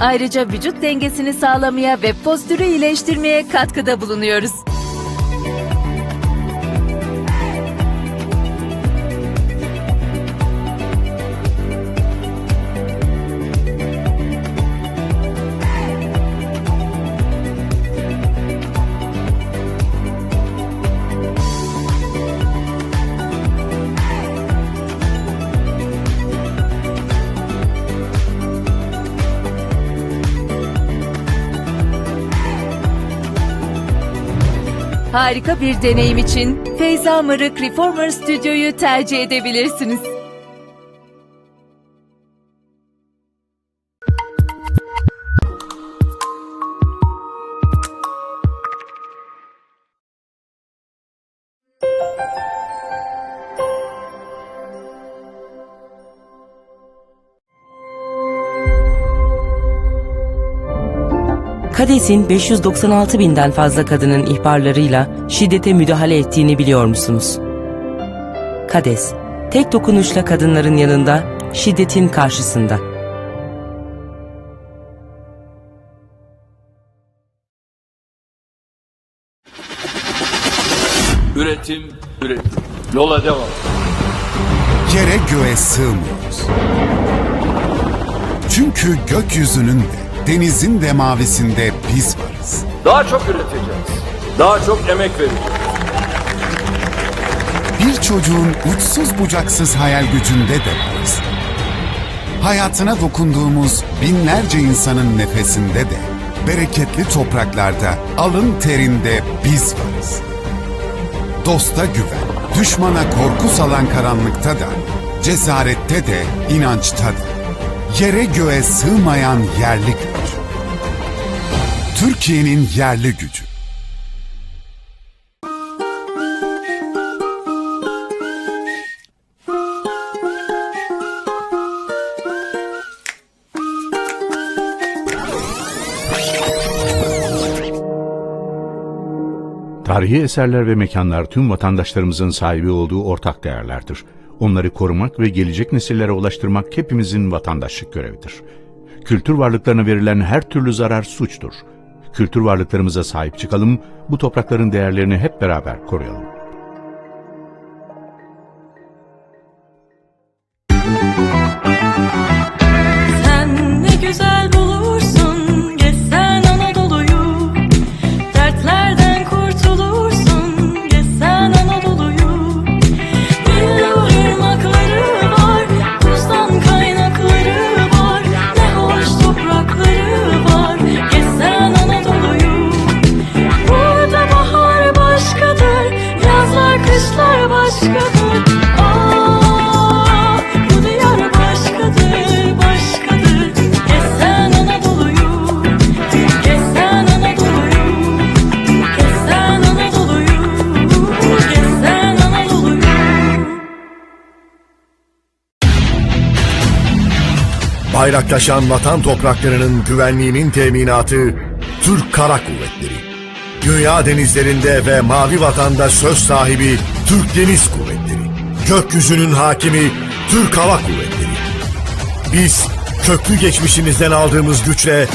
Ayrıca vücut dengesini sağlamaya ve postürü iyileştirmeye katkıda bulunuyoruz. Harika bir deneyim için Feyza Mırık Reformer Stüdyo'yu tercih edebilirsiniz. Kades'in 596 binden fazla kadının ihbarlarıyla şiddete müdahale ettiğini biliyor musunuz? Kades, tek dokunuşla kadınların yanında, şiddetin karşısında. Üretim, üretim. Yola devam. Yere göğe sığmıyoruz. Çünkü gökyüzünün de, denizin de mavisinde biz varız. Daha çok üreteceğiz. Daha çok emek vereceğiz. Bir çocuğun uçsuz bucaksız hayal gücünde de varız. Hayatına dokunduğumuz binlerce insanın nefesinde de, bereketli topraklarda, alın terinde biz varız. Dosta güven, düşmana korku salan karanlıkta da, cesarette de, inançta da. Yere göğe sığmayan yerli güç. Türkiye'nin yerli gücü. Tarihi eserler ve mekanlar tüm vatandaşlarımızın sahibi olduğu ortak değerlerdir. Onları korumak ve gelecek nesillere ulaştırmak hepimizin vatandaşlık görevidir. Kültür varlıklarına verilen her türlü zarar suçtur. Kültür varlıklarımıza sahip çıkalım, bu toprakların değerlerini hep beraber koruyalım. Sen Bayraktaşan vatan topraklarının güvenliğinin teminatı Türk Kara Kuvvetleri. Dünya denizlerinde ve Mavi Vatan'da söz sahibi Türk Deniz Kuvvetleri. Gökyüzünün hakimi Türk Hava Kuvvetleri. Biz köklü geçmişimizden aldığımız güçle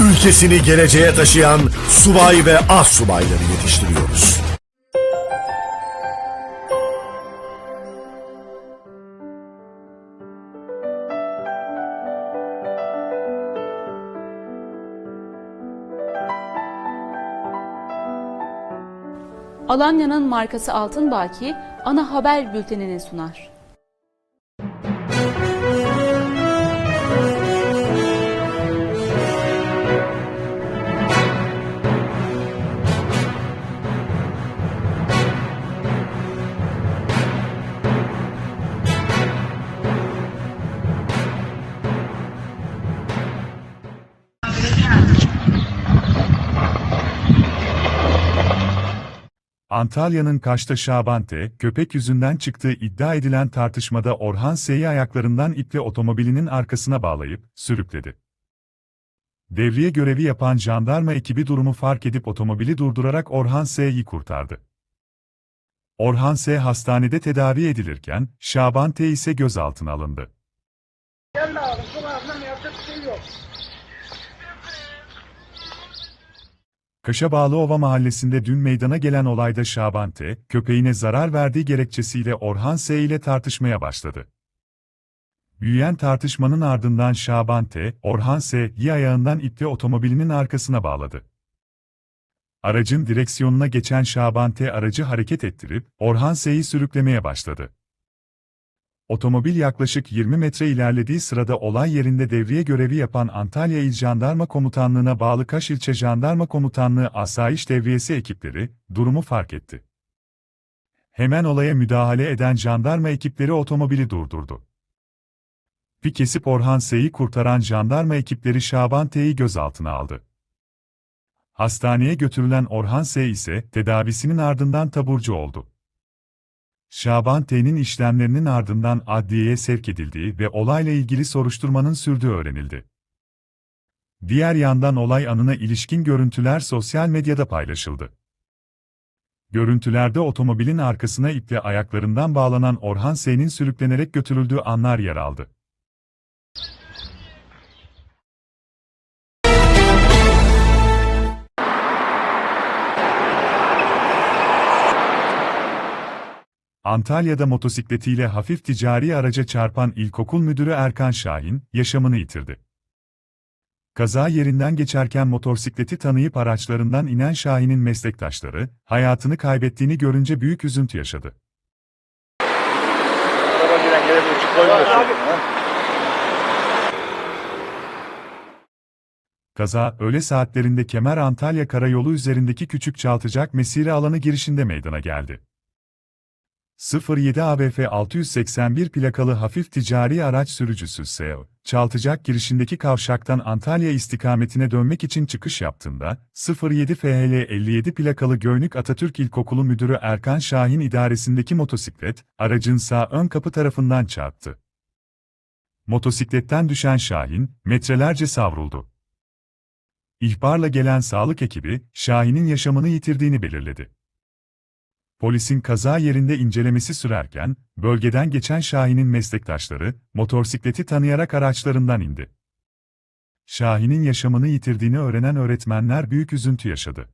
ülkesini geleceğe taşıyan subay ve az subayları yetiştiriyoruz. Alanya'nın markası Altın Baki ana haber bültenini sunar. Antalya'nın Kaş'ta Şabante, köpek yüzünden çıktığı iddia edilen tartışmada Orhan S'yi ayaklarından iple otomobilinin arkasına bağlayıp, sürükledi. Devriye görevi yapan jandarma ekibi durumu fark edip otomobili durdurarak Orhan S'yi kurtardı. Orhan S. hastanede tedavi edilirken, Şabante ise gözaltına alındı. Kaşabağlıova mahallesinde dün meydana gelen olayda Şaban T, köpeğine zarar verdiği gerekçesiyle Orhan S ile tartışmaya başladı. Büyüyen tartışmanın ardından Şaban T, Orhan S'yi ayağından iple otomobilinin arkasına bağladı. Aracın direksiyonuna geçen Şaban T aracı hareket ettirip Orhan S'yi sürüklemeye başladı. Otomobil yaklaşık 20 metre ilerlediği sırada olay yerinde devriye görevi yapan Antalya İl Jandarma Komutanlığı'na bağlı Kaş İlçe Jandarma Komutanlığı Asayiş Devriyesi ekipleri durumu fark etti. Hemen olaya müdahale eden jandarma ekipleri otomobili durdurdu. Bir kesip Orhan S'yi kurtaran jandarma ekipleri Şaban T'yi gözaltına aldı. Hastaneye götürülen Orhan S ise tedavisinin ardından taburcu oldu. Şaban T'nin işlemlerinin ardından adliyeye sevk edildiği ve olayla ilgili soruşturmanın sürdüğü öğrenildi. Diğer yandan olay anına ilişkin görüntüler sosyal medyada paylaşıldı. Görüntülerde otomobilin arkasına iple ayaklarından bağlanan Orhan S'nin sürüklenerek götürüldüğü anlar yer aldı. Antalya'da motosikletiyle hafif ticari araca çarpan ilkokul müdürü Erkan Şahin, yaşamını yitirdi. Kaza yerinden geçerken motosikleti tanıyıp araçlarından inen Şahin'in meslektaşları, hayatını kaybettiğini görünce büyük üzüntü yaşadı. Kaza, öğle saatlerinde Kemer Antalya Karayolu üzerindeki Küçük Çaltıcak Mesire alanı girişinde meydana geldi. 07 ABF 681 plakalı hafif ticari araç sürücüsü SEO, Çaltıcak girişindeki kavşaktan Antalya istikametine dönmek için çıkış yaptığında, 07 FHL 57 plakalı Göynük Atatürk İlkokulu Müdürü Erkan Şahin idaresindeki motosiklet, aracın sağ ön kapı tarafından çarptı. Motosikletten düşen Şahin, metrelerce savruldu. İhbarla gelen sağlık ekibi, Şahin'in yaşamını yitirdiğini belirledi. Polisin kaza yerinde incelemesi sürerken, bölgeden geçen Şahin'in meslektaşları, motosikleti tanıyarak araçlarından indi. Şahin'in yaşamını yitirdiğini öğrenen öğretmenler büyük üzüntü yaşadı.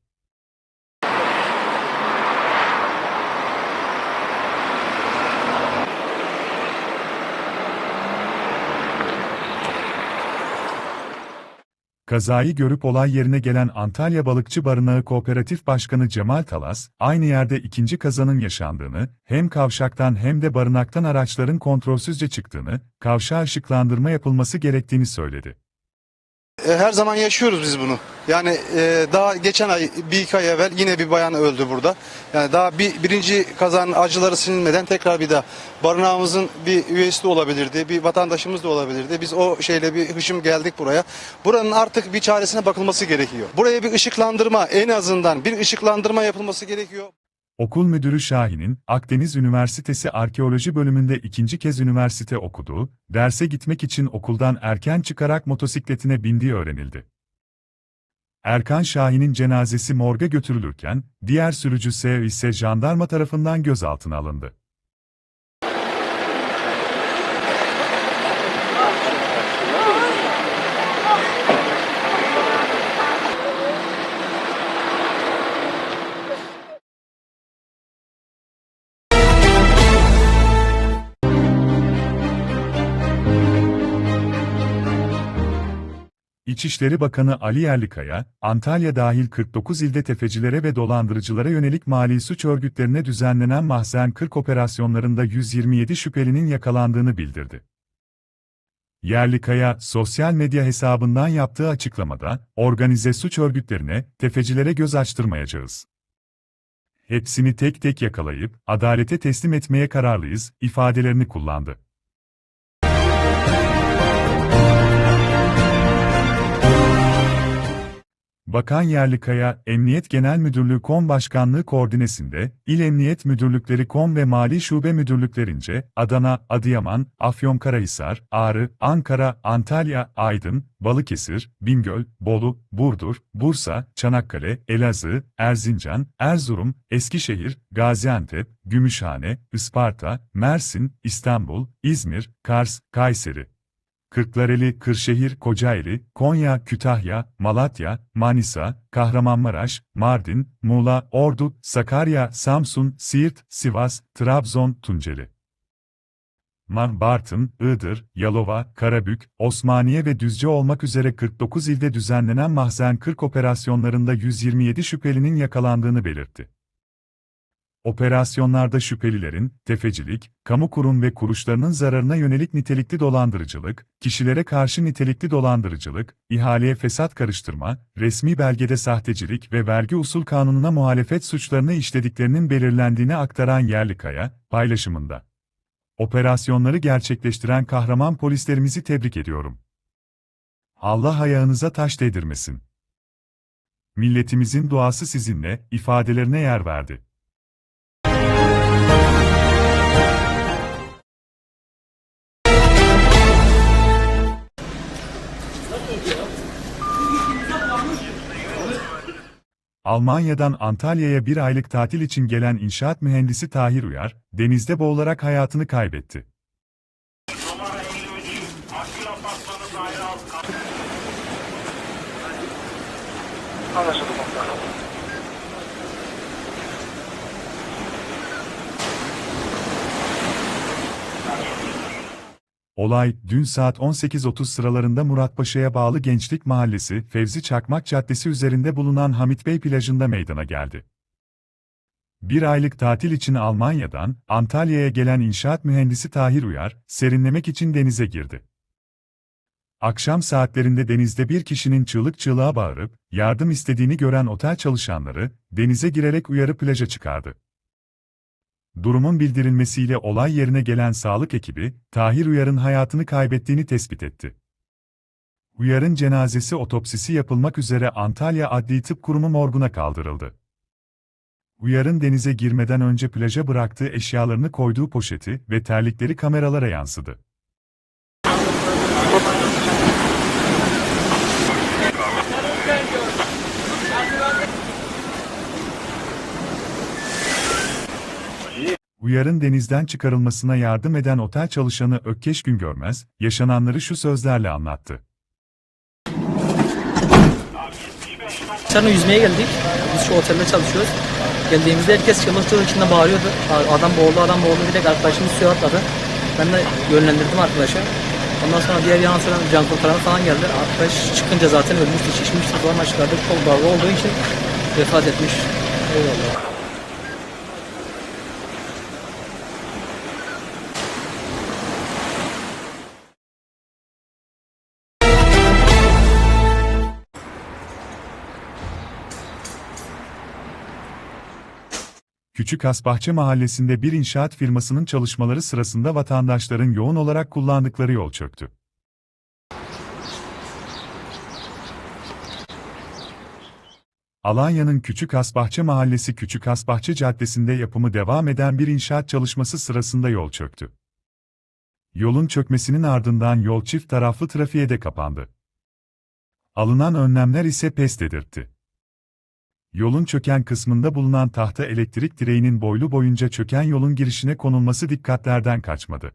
Kazayı görüp olay yerine gelen Antalya Balıkçı Barınağı Kooperatif Başkanı Cemal Talas, aynı yerde ikinci kazanın yaşandığını, hem kavşaktan hem de barınaktan araçların kontrolsüzce çıktığını, kavşağa ışıklandırma yapılması gerektiğini söyledi. E, Her zaman yaşıyoruz biz bunu. Yani e, daha geçen ay, bir iki ay evvel yine bir bayan öldü burada. Yani daha bir, birinci kazanın acıları silinmeden tekrar bir daha barınağımızın bir üyesi de olabilirdi, bir vatandaşımız da olabilirdi. Biz o şeyle bir hışım geldik buraya. Buranın artık bir çaresine bakılması gerekiyor. Buraya bir ışıklandırma, en azından bir ışıklandırma yapılması gerekiyor. Okul müdürü Şahin'in, Akdeniz Üniversitesi Arkeoloji bölümünde ikinci kez üniversite okuduğu, derse gitmek için okuldan erken çıkarak motosikletine bindiği öğrenildi. Erkan Şahin'in cenazesi morga götürülürken, diğer sürücü S ise jandarma tarafından gözaltına alındı. İçişleri Bakanı Ali Yerlikaya, Antalya dahil 49 ilde tefecilere ve dolandırıcılara yönelik mali suç örgütlerine düzenlenen mahzen 40 operasyonlarında 127 şüphelinin yakalandığını bildirdi. Yerlikaya, sosyal medya hesabından yaptığı açıklamada, organize suç örgütlerine, tefecilere göz açtırmayacağız. Hepsini tek tek yakalayıp, adalete teslim etmeye kararlıyız, ifadelerini kullandı. Bakan Yerlikaya, Emniyet Genel Müdürlüğü KOM Başkanlığı koordinesinde, İl Emniyet Müdürlükleri KOM ve Mali Şube Müdürlüklerince, Adana, Adıyaman, Afyonkarahisar, Ağrı, Ankara, Antalya, Aydın, Balıkesir, Bingöl, Bolu, Burdur, Bursa, Çanakkale, Elazığ, Erzincan, Erzurum, Eskişehir, Gaziantep, Gümüşhane, Isparta, Mersin, İstanbul, İzmir, Kars, Kayseri, Kırklareli, Kırşehir, Kocaeli, Konya, Kütahya, Malatya, Manisa, Kahramanmaraş, Mardin, Muğla, Ordu, Sakarya, Samsun, Siirt, Sivas, Trabzon, Tunceli. Man, Bartın, Iğdır, Yalova, Karabük, Osmaniye ve Düzce olmak üzere 49 ilde düzenlenen Mahzen 40 operasyonlarında 127 şüphelinin yakalandığını belirtti. Operasyonlarda şüphelilerin, tefecilik, kamu kurum ve kuruluşlarının zararına yönelik nitelikli dolandırıcılık, kişilere karşı nitelikli dolandırıcılık, ihaleye fesat karıştırma, resmi belgede sahtecilik ve vergi usul kanununa muhalefet suçlarını işlediklerinin belirlendiğini aktaran Yerlikaya, paylaşımında. Operasyonları gerçekleştiren kahraman polislerimizi tebrik ediyorum. Allah ayağınıza taş değdirmesin. Milletimizin duası sizinle, ifadelerine yer verdi. Almanya'dan Antalya'ya bir aylık tatil için gelen inşaat mühendisi Tahir Uyar, denizde boğularak hayatını kaybetti. Olay, dün saat 18.30 sıralarında Muratpaşa'ya bağlı Gençlik Mahallesi, Fevzi Çakmak Caddesi üzerinde bulunan Hamit Bey plajında meydana geldi. Bir aylık tatil için Almanya'dan, Antalya'ya gelen inşaat mühendisi Tahir Uyar, serinlemek için denize girdi. Akşam saatlerinde denizde bir kişinin çığlık çığlığa bağırıp, yardım istediğini gören otel çalışanları, denize girerek Uyar'ı plaja çıkardı. Durumun bildirilmesiyle olay yerine gelen sağlık ekibi, Tahir Uyar'ın hayatını kaybettiğini tespit etti. Uyar'ın cenazesi otopsisi yapılmak üzere Antalya Adli Tıp Kurumu morguna kaldırıldı. Uyar'ın denize girmeden önce plaja bıraktığı eşyalarını koyduğu poşeti ve terlikleri kameralara yansıdı. Uyar'ın denizden çıkarılmasına yardım eden otel çalışanı Ökkeş Güngörmez, yaşananları şu sözlerle anlattı. Dışarı yüzmeye geldik. Biz şu otelde çalışıyoruz. Geldiğimizde herkes çığlık içinde bağırıyordu. Adam boğuldu, adam boğuldu. Direkt arkadaşımız suya atladı. Ben de yönlendirdim arkadaşı. Ondan sonra diğer yana sıra can kurtaran falan geldi. Arkadaş çıkınca zaten ölmüştü, şişmişti falan çıkardık. Çok dalga olduğu için vefat etmiş. Eyvallah. Küçük Asbahçe mahallesinde bir inşaat firmasının çalışmaları sırasında vatandaşların yoğun olarak kullandıkları yol çöktü. Alanya'nın Küçük Asbahçe Mahallesi Küçük Asbahçe Caddesi'nde yapımı devam eden bir inşaat çalışması sırasında yol çöktü. Yolun çökmesinin ardından yol çift taraflı trafiğe de kapandı. Alınan önlemler ise pes dedirtti. Yolun çöken kısmında bulunan tahta elektrik direğinin boylu boyunca çöken yolun girişine konulması dikkatlerden kaçmadı.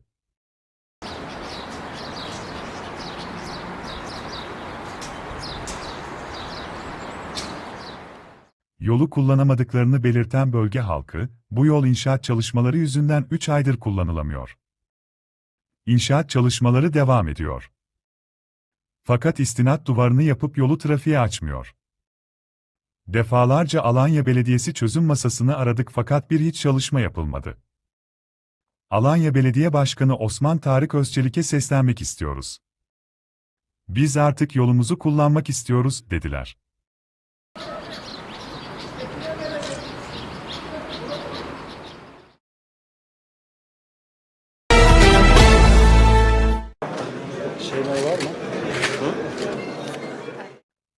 Yolu kullanamadıklarını belirten bölge halkı, bu yol inşaat çalışmaları yüzünden 3 aydır kullanılamıyor. İnşaat çalışmaları devam ediyor. Fakat istinat duvarını yapıp yolu trafiğe açmıyor. Defalarca Alanya Belediyesi çözüm masasını aradık fakat bir hiç çalışma yapılmadı. Alanya Belediye Başkanı Osman Tarık Özçelik'e seslenmek istiyoruz. Biz artık yolumuzu kullanmak istiyoruz, dediler.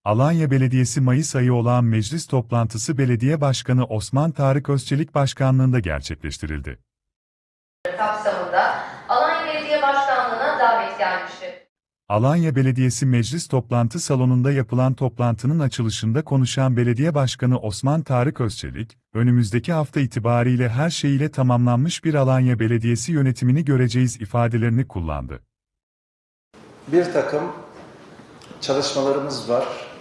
Alanya Belediyesi Mayıs ayı olan meclis toplantısı Belediye Başkanı Osman Tarık Özçelik Başkanlığında gerçekleştirildi. kapsamında Alanya Belediye Başkanlığı'na davet gelmişti. Alanya Belediyesi Meclis Toplantı Salonu'nda yapılan toplantının açılışında konuşan Belediye Başkanı Osman Tarık Özçelik, önümüzdeki hafta itibariyle her şeyiyle tamamlanmış bir Alanya Belediyesi yönetimini göreceğiz ifadelerini kullandı. bir takım çalışmalarımız var.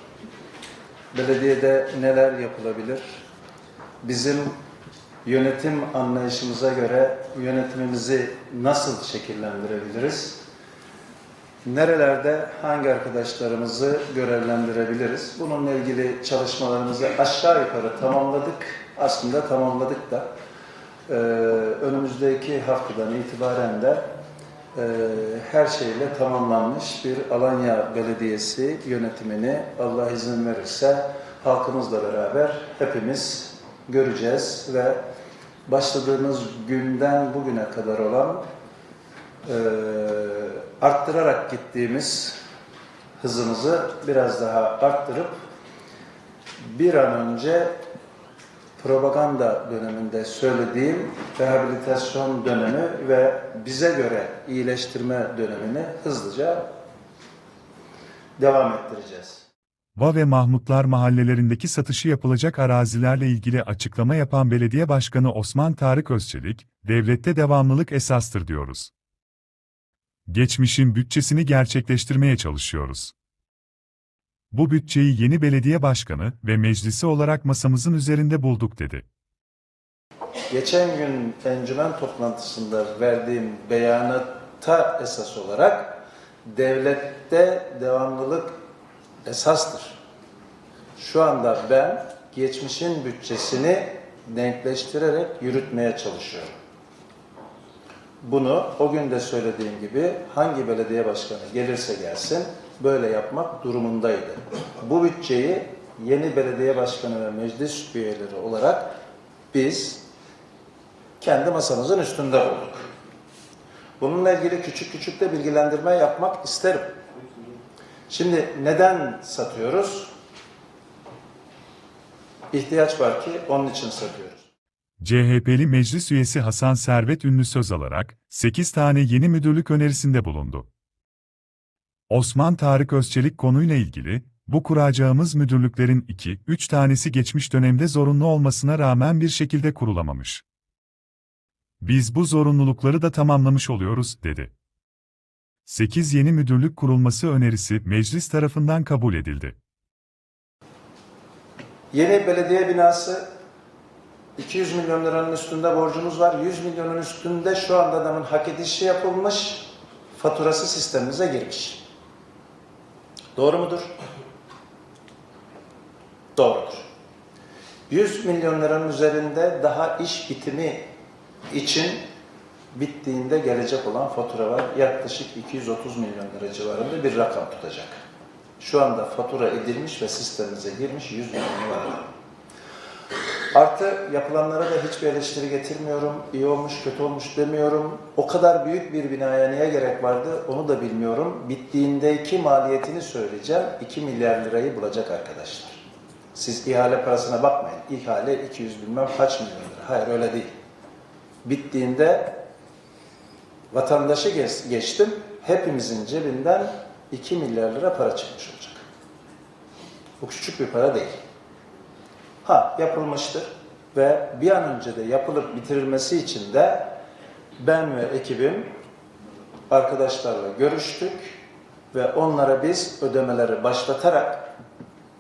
Belediyede neler yapılabilir? Bizim yönetim anlayışımıza göre yönetimimizi nasıl şekillendirebiliriz? Nerelerde hangi arkadaşlarımızı görevlendirebiliriz? Bununla ilgili çalışmalarımızı aşağı yukarı tamamladık. Aslında tamamladık da. Ee, önümüzdeki haftadan itibaren de e, her şeyle tamamlanmış bir Alanya Belediyesi yönetimini Allah izin verirse halkımızla beraber hepimiz göreceğiz ve başladığımız günden bugüne kadar olan e, arttırarak gittiğimiz hızımızı biraz daha arttırıp bir an önce propaganda döneminde söylediğim rehabilitasyon dönemi ve bize göre iyileştirme dönemini hızlıca devam ettireceğiz. Va ve Mahmutlar mahallelerindeki satışı yapılacak arazilerle ilgili açıklama yapan Belediye Başkanı Osman Tarık Özçelik, devlette devamlılık esastır diyoruz. Geçmişin bütçesini gerçekleştirmeye çalışıyoruz. Bu bütçeyi yeni belediye başkanı ve meclisi olarak masamızın üzerinde bulduk dedi. Geçen gün encümen toplantısında verdiğim beyanata esas olarak devlette devamlılık esastır. Şu anda ben geçmişin bütçesini denkleştirerek yürütmeye çalışıyorum. Bunu o gün de söylediğim gibi hangi belediye başkanı gelirse gelsin böyle yapmak durumundaydı. Bu bütçeyi yeni belediye başkanı ve meclis üyeleri olarak biz kendi masamızın üstünde bulduk. Bununla ilgili küçük küçük de bilgilendirme yapmak isterim. Şimdi neden satıyoruz? İhtiyaç var ki onun için satıyoruz. CHP'li meclis üyesi Hasan Servet ünlü söz alarak 8 tane yeni müdürlük önerisinde bulundu. Osman Tarık Özçelik konuyla ilgili, bu kuracağımız müdürlüklerin 2-3 tanesi geçmiş dönemde zorunlu olmasına rağmen bir şekilde kurulamamış. Biz bu zorunlulukları da tamamlamış oluyoruz, dedi. 8 yeni müdürlük kurulması önerisi meclis tarafından kabul edildi. Yeni belediye binası 200 milyon liranın üstünde borcumuz var. 100 milyonun üstünde şu anda adamın hak edişi yapılmış. Faturası sistemimize girmiş. Doğru mudur? Doğrudur. 100 milyon liranın üzerinde daha iş bitimi için bittiğinde gelecek olan fatura var. Yaklaşık 230 milyon lira civarında bir rakam tutacak. Şu anda fatura edilmiş ve sistemimize girmiş 100 milyon lira. Artı yapılanlara da hiçbir eleştiri getirmiyorum. İyi olmuş, kötü olmuş demiyorum. O kadar büyük bir binaya niye gerek vardı onu da bilmiyorum. Bittiğindeki maliyetini söyleyeceğim. 2 milyar lirayı bulacak arkadaşlar. Siz ihale parasına bakmayın. İhale 200 bilmem kaç milyon lira. Hayır öyle değil. Bittiğinde vatandaşı geç- geçtim. Hepimizin cebinden 2 milyar lira para çıkmış olacak. Bu küçük bir para değil. Ha yapılmıştır ve bir an önce de yapılıp bitirilmesi için de ben ve ekibim arkadaşlarla görüştük ve onlara biz ödemeleri başlatarak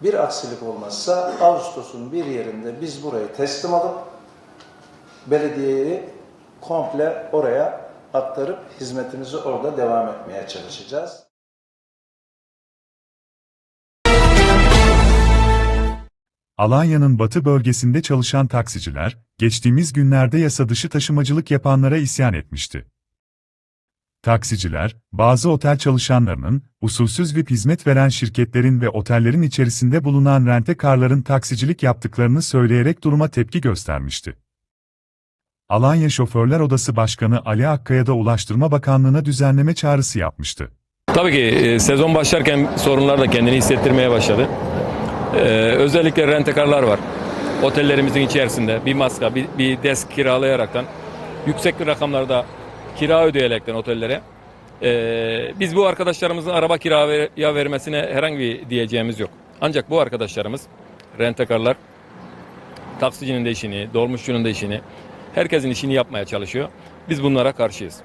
bir aksilik olmazsa Ağustos'un bir yerinde biz burayı teslim alıp belediyeyi komple oraya aktarıp hizmetimizi orada devam etmeye çalışacağız. Alanya'nın batı bölgesinde çalışan taksiciler, geçtiğimiz günlerde yasa dışı taşımacılık yapanlara isyan etmişti. Taksiciler, bazı otel çalışanlarının, usulsüz VIP hizmet veren şirketlerin ve otellerin içerisinde bulunan rentekarların taksicilik yaptıklarını söyleyerek duruma tepki göstermişti. Alanya Şoförler Odası Başkanı Ali Akkaya da Ulaştırma Bakanlığı'na düzenleme çağrısı yapmıştı. Tabii ki e, sezon başlarken sorunlar da kendini hissettirmeye başladı. Ee, özellikle rentekarlar var. Otellerimizin içerisinde bir maska, bir, bir desk kiralayaraktan yüksek rakamlarda kira ödeyerekten otellere ee, biz bu arkadaşlarımızın araba kiraya vermesine herhangi bir diyeceğimiz yok. Ancak bu arkadaşlarımız rentekarlar taksicinin de işini, dolmuşçunun da işini, herkesin işini yapmaya çalışıyor. Biz bunlara karşıyız.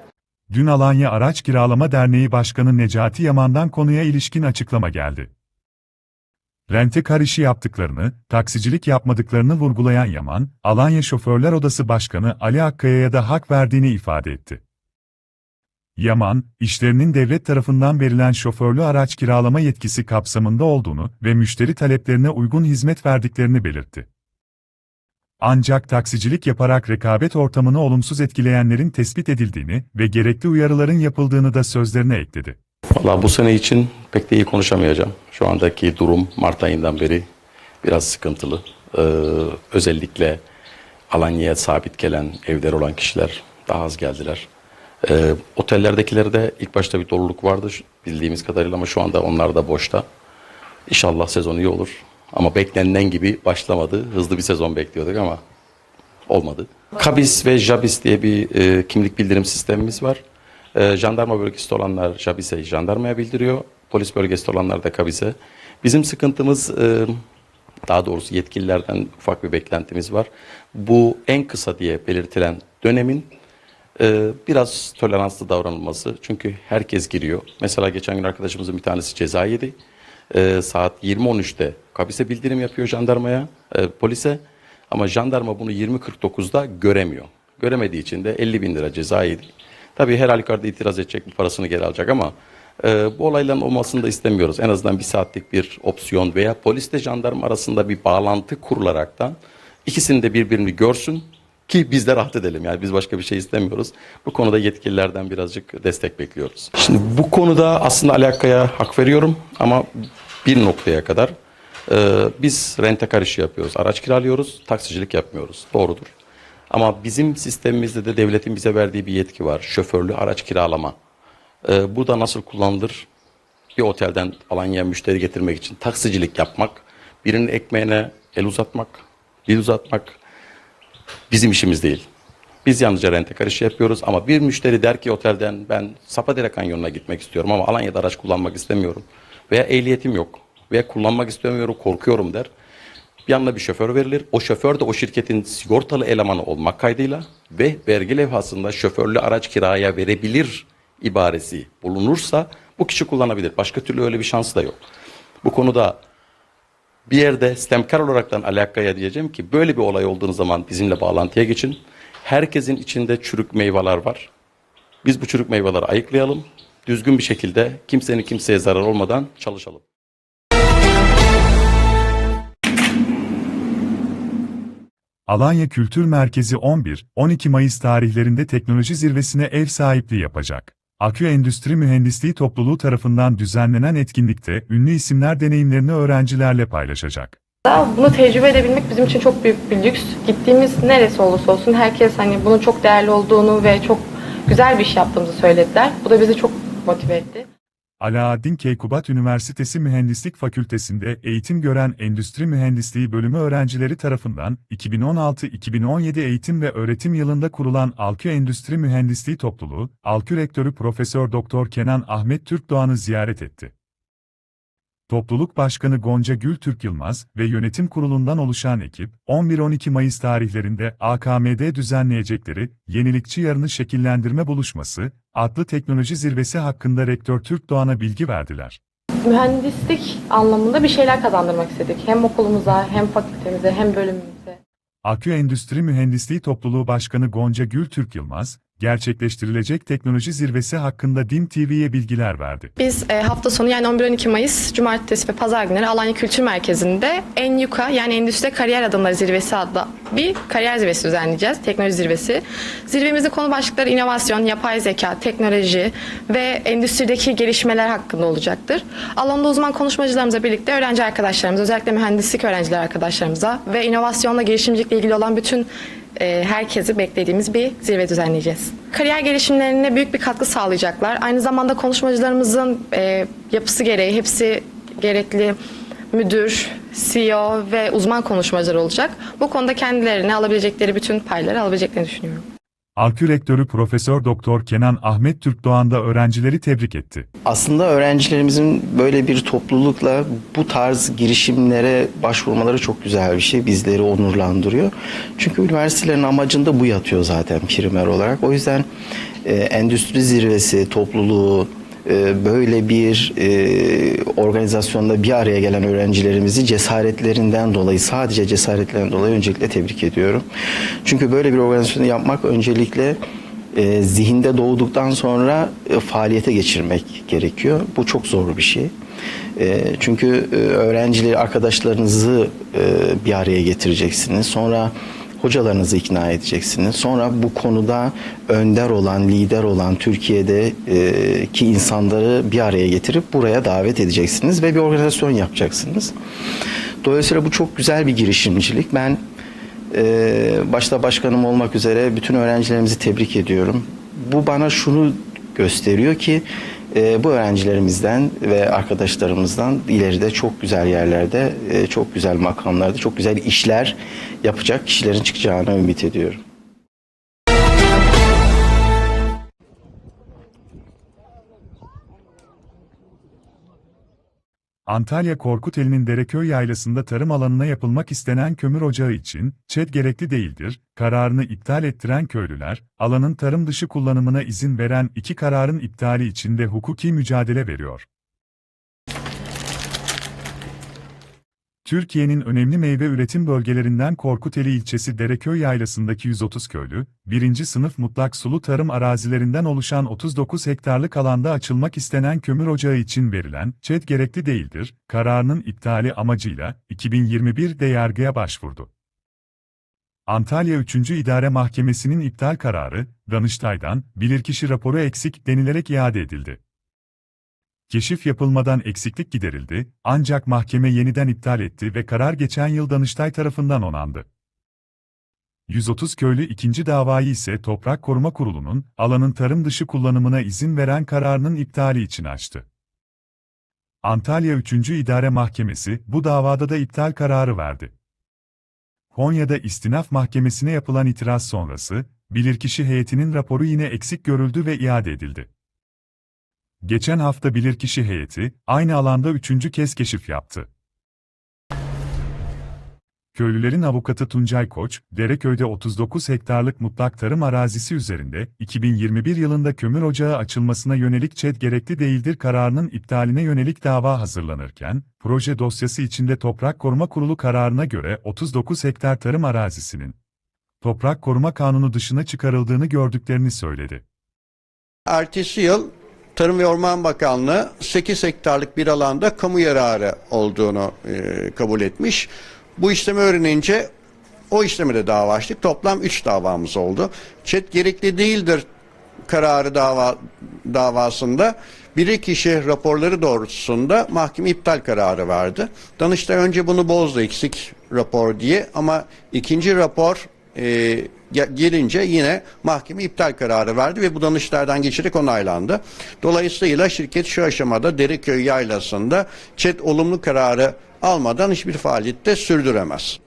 Dün Alanya Araç Kiralama Derneği Başkanı Necati Yaman'dan konuya ilişkin açıklama geldi. Rentekar işi yaptıklarını, taksicilik yapmadıklarını vurgulayan Yaman, Alanya Şoförler Odası Başkanı Ali Akkaya'ya da hak verdiğini ifade etti. Yaman, işlerinin devlet tarafından verilen şoförlü araç kiralama yetkisi kapsamında olduğunu ve müşteri taleplerine uygun hizmet verdiklerini belirtti. Ancak taksicilik yaparak rekabet ortamını olumsuz etkileyenlerin tespit edildiğini ve gerekli uyarıların yapıldığını da sözlerine ekledi. Valla bu sene için pek de iyi konuşamayacağım. Şu andaki durum Mart ayından beri biraz sıkıntılı. Ee, özellikle Alanya'ya sabit gelen evler olan kişiler daha az geldiler. Ee, otellerdekilerde ilk başta bir doluluk vardı bildiğimiz kadarıyla ama şu anda onlar da boşta. İnşallah sezon iyi olur. Ama beklenilen gibi başlamadı. Hızlı bir sezon bekliyorduk ama olmadı. Kabis ve Jabis diye bir e, kimlik bildirim sistemimiz var. E, jandarma bölgesinde olanlar Jabis'e jandarmaya bildiriyor. Polis bölgesinde olanlar da Kabis'e. Bizim sıkıntımız e, daha doğrusu yetkililerden ufak bir beklentimiz var. Bu en kısa diye belirtilen dönemin e, biraz toleranslı davranılması. Çünkü herkes giriyor. Mesela geçen gün arkadaşımızın bir tanesi ceza yedi. E, saat 20.13'te kabise bildirim yapıyor jandarmaya, e, polise. Ama jandarma bunu 20.49'da göremiyor. Göremediği için de 50 bin lira ceza yedi. Tabii her halükarda itiraz edecek, bu parasını geri alacak ama e, bu olayların olmasını da istemiyoruz. En azından bir saatlik bir opsiyon veya polisle jandarma arasında bir bağlantı kurularaktan ikisini de birbirini görsün ki biz de rahat edelim. Yani biz başka bir şey istemiyoruz. Bu konuda yetkililerden birazcık destek bekliyoruz. Şimdi bu konuda aslında Ali Akkaya hak veriyorum ama bir noktaya kadar e, biz rentekar işi yapıyoruz. Araç kiralıyoruz, taksicilik yapmıyoruz. Doğrudur. Ama bizim sistemimizde de devletin bize verdiği bir yetki var. Şoförlü araç kiralama. E, bu da nasıl kullanılır? Bir otelden Alanya'ya müşteri getirmek için taksicilik yapmak, birinin ekmeğine el uzatmak, dil uzatmak, bizim işimiz değil. Biz yalnızca rentekar işi yapıyoruz ama bir müşteri der ki otelden ben Sapadere Kanyonu'na gitmek istiyorum ama Alanya'da araç kullanmak istemiyorum veya ehliyetim yok veya kullanmak istemiyorum korkuyorum der. Yanına bir şoför verilir. O şoför de o şirketin sigortalı elemanı olmak kaydıyla ve vergi levhasında şoförlü araç kiraya verebilir ibaresi bulunursa bu kişi kullanabilir. Başka türlü öyle bir şansı da yok. Bu konuda bir yerde sistemkar olaraktan alakaya diyeceğim ki böyle bir olay olduğunuz zaman bizimle bağlantıya geçin. Herkesin içinde çürük meyveler var. Biz bu çürük meyveleri ayıklayalım. Düzgün bir şekilde kimsenin kimseye zarar olmadan çalışalım. Alanya Kültür Merkezi 11-12 Mayıs tarihlerinde teknoloji zirvesine ev sahipliği yapacak. Akü Endüstri Mühendisliği Topluluğu tarafından düzenlenen etkinlikte ünlü isimler deneyimlerini öğrencilerle paylaşacak. Bunu tecrübe edebilmek bizim için çok büyük bir lüks. Gittiğimiz neresi olursa olsun herkes hani bunun çok değerli olduğunu ve çok güzel bir iş yaptığımızı söylediler. Bu da bizi çok motive etti. Alaaddin Keykubat Üniversitesi Mühendislik Fakültesi'nde eğitim gören Endüstri Mühendisliği bölümü öğrencileri tarafından 2016-2017 eğitim ve öğretim yılında kurulan Alkü Endüstri Mühendisliği Topluluğu, Alkü Rektörü Profesör Doktor Kenan Ahmet Türkdoğan'ı ziyaret etti. Topluluk Başkanı Gonca Gül Türk Yılmaz ve yönetim kurulundan oluşan ekip, 11-12 Mayıs tarihlerinde AKM'de düzenleyecekleri Yenilikçi Yarını Şekillendirme Buluşması adlı teknoloji zirvesi hakkında Rektör Türk Doğan'a bilgi verdiler. Mühendislik anlamında bir şeyler kazandırmak istedik. Hem okulumuza, hem fakültemize, hem bölümümüze. Akü Endüstri Mühendisliği Topluluğu Başkanı Gonca Gül Türk Yılmaz, gerçekleştirilecek teknoloji zirvesi hakkında DİM TV'ye bilgiler verdi. Biz e, hafta sonu yani 11-12 Mayıs Cumartesi ve Pazar günleri Alanya Kültür Merkezi'nde ENYUKA yani Endüstri Kariyer Adımları Zirvesi adlı bir kariyer zirvesi düzenleyeceğiz. Teknoloji zirvesi. Zirvemizde konu başlıkları inovasyon, yapay zeka, teknoloji ve endüstrideki gelişmeler hakkında olacaktır. Alanda uzman konuşmacılarımızla birlikte öğrenci arkadaşlarımız, özellikle mühendislik öğrencileri arkadaşlarımıza ve inovasyonla girişimcilikle ilgili olan bütün e, herkesi beklediğimiz bir zirve düzenleyeceğiz. Kariyer gelişimlerine büyük bir katkı sağlayacaklar. Aynı zamanda konuşmacılarımızın e, yapısı gereği hepsi gerekli müdür, CEO ve uzman konuşmacılar olacak. Bu konuda kendilerine alabilecekleri bütün payları alabileceklerini düşünüyorum. Alkü Rektörü Profesör Doktor Kenan Ahmet Türkdoğan da öğrencileri tebrik etti. Aslında öğrencilerimizin böyle bir toplulukla bu tarz girişimlere başvurmaları çok güzel bir şey. Bizleri onurlandırıyor. Çünkü üniversitelerin amacında bu yatıyor zaten primer olarak. O yüzden e, endüstri zirvesi topluluğu e, böyle bir e, organizasyonda bir araya gelen öğrencilerimizi cesaretlerinden dolayı sadece cesaretlerinden dolayı öncelikle tebrik ediyorum. Çünkü böyle bir organizasyonu yapmak öncelikle e, zihinde doğduktan sonra e, faaliyete geçirmek gerekiyor. Bu çok zor bir şey. Çünkü öğrencileri, arkadaşlarınızı bir araya getireceksiniz. Sonra hocalarınızı ikna edeceksiniz. Sonra bu konuda önder olan, lider olan Türkiye'de e, insanları bir araya getirip buraya davet edeceksiniz ve bir organizasyon yapacaksınız. Dolayısıyla bu çok güzel bir girişimcilik. Ben e, başta başkanım olmak üzere bütün öğrencilerimizi tebrik ediyorum. Bu bana şunu gösteriyor ki e, bu öğrencilerimizden ve arkadaşlarımızdan ileride çok güzel yerlerde, e, çok güzel makamlarda, çok güzel işler yapacak kişilerin çıkacağını ümit ediyorum. Antalya Korkuteli'nin Dereköy Yaylası'nda tarım alanına yapılmak istenen kömür ocağı için ÇED gerekli değildir. Kararını iptal ettiren köylüler, alanın tarım dışı kullanımına izin veren iki kararın iptali için de hukuki mücadele veriyor. Türkiye'nin önemli meyve üretim bölgelerinden Korkuteli ilçesi Dereköy Yaylası'ndaki 130 köylü, birinci sınıf mutlak sulu tarım arazilerinden oluşan 39 hektarlık alanda açılmak istenen kömür ocağı için verilen ÇED gerekli değildir, kararının iptali amacıyla 2021'de yargıya başvurdu. Antalya 3. İdare Mahkemesi'nin iptal kararı, Danıştay'dan bilirkişi raporu eksik denilerek iade edildi. Keşif yapılmadan eksiklik giderildi, ancak mahkeme yeniden iptal etti ve karar geçen yıl Danıştay tarafından onandı. 130 köylü ikinci davayı ise Toprak Koruma Kurulu'nun, alanın tarım dışı kullanımına izin veren kararının iptali için açtı. Antalya 3. İdare Mahkemesi, bu davada da iptal kararı verdi. Konya'da İstinaf Mahkemesi'ne yapılan itiraz sonrası, bilirkişi heyetinin raporu yine eksik görüldü ve iade edildi. Geçen hafta bilirkişi heyeti, aynı alanda üçüncü kez keşif yaptı. Köylülerin avukatı Tuncay Koç, Dereköy'de 39 hektarlık mutlak tarım arazisi üzerinde 2021 yılında kömür ocağı açılmasına yönelik ÇED gerekli değildir kararının iptaline yönelik dava hazırlanırken, proje dosyası içinde Toprak Koruma Kurulu kararına göre 39 hektar tarım arazisinin Toprak Koruma Kanunu dışına çıkarıldığını gördüklerini söyledi. Ertesi yıl Tarım ve Orman Bakanlığı 8 hektarlık bir alanda kamu yararı olduğunu e, kabul etmiş. Bu işlemi öğrenince o işlemi de dava açtık. Toplam 3 davamız oldu. ÇED gerekli değildir kararı dava davasında bir kişi raporları doğrultusunda mahkeme iptal kararı verdi. Danıştay önce bunu bozdu eksik rapor diye ama ikinci rapor e, gelince yine mahkeme iptal kararı verdi ve bu danışlardan geçerek onaylandı. Dolayısıyla şirket şu aşamada Deriköy Yaylası'nda ÇED olumlu kararı almadan hiçbir faaliyette sürdüremez.